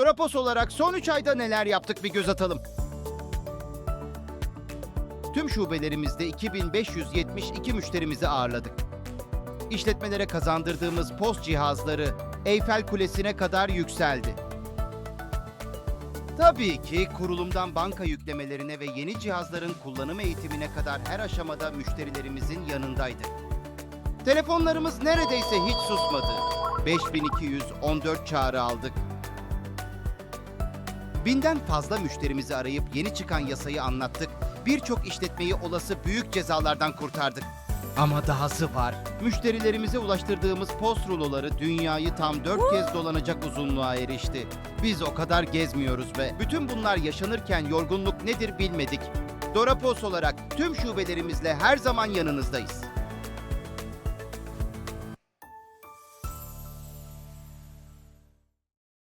Dorapos olarak son 3 ayda neler yaptık bir göz atalım. Tüm şubelerimizde 2572 müşterimizi ağırladık. İşletmelere kazandırdığımız post cihazları Eyfel Kulesi'ne kadar yükseldi. Tabii ki kurulumdan banka yüklemelerine ve yeni cihazların kullanım eğitimine kadar her aşamada müşterilerimizin yanındaydık. Telefonlarımız neredeyse hiç susmadı. 5214 çağrı aldık. Binden fazla müşterimizi arayıp yeni çıkan yasayı anlattık. Birçok işletmeyi olası büyük cezalardan kurtardık. Ama dahası var. Müşterilerimize ulaştırdığımız post ruloları dünyayı tam dört kez dolanacak uzunluğa erişti. Biz o kadar gezmiyoruz ve bütün bunlar yaşanırken yorgunluk nedir bilmedik. Dorapos olarak tüm şubelerimizle her zaman yanınızdayız.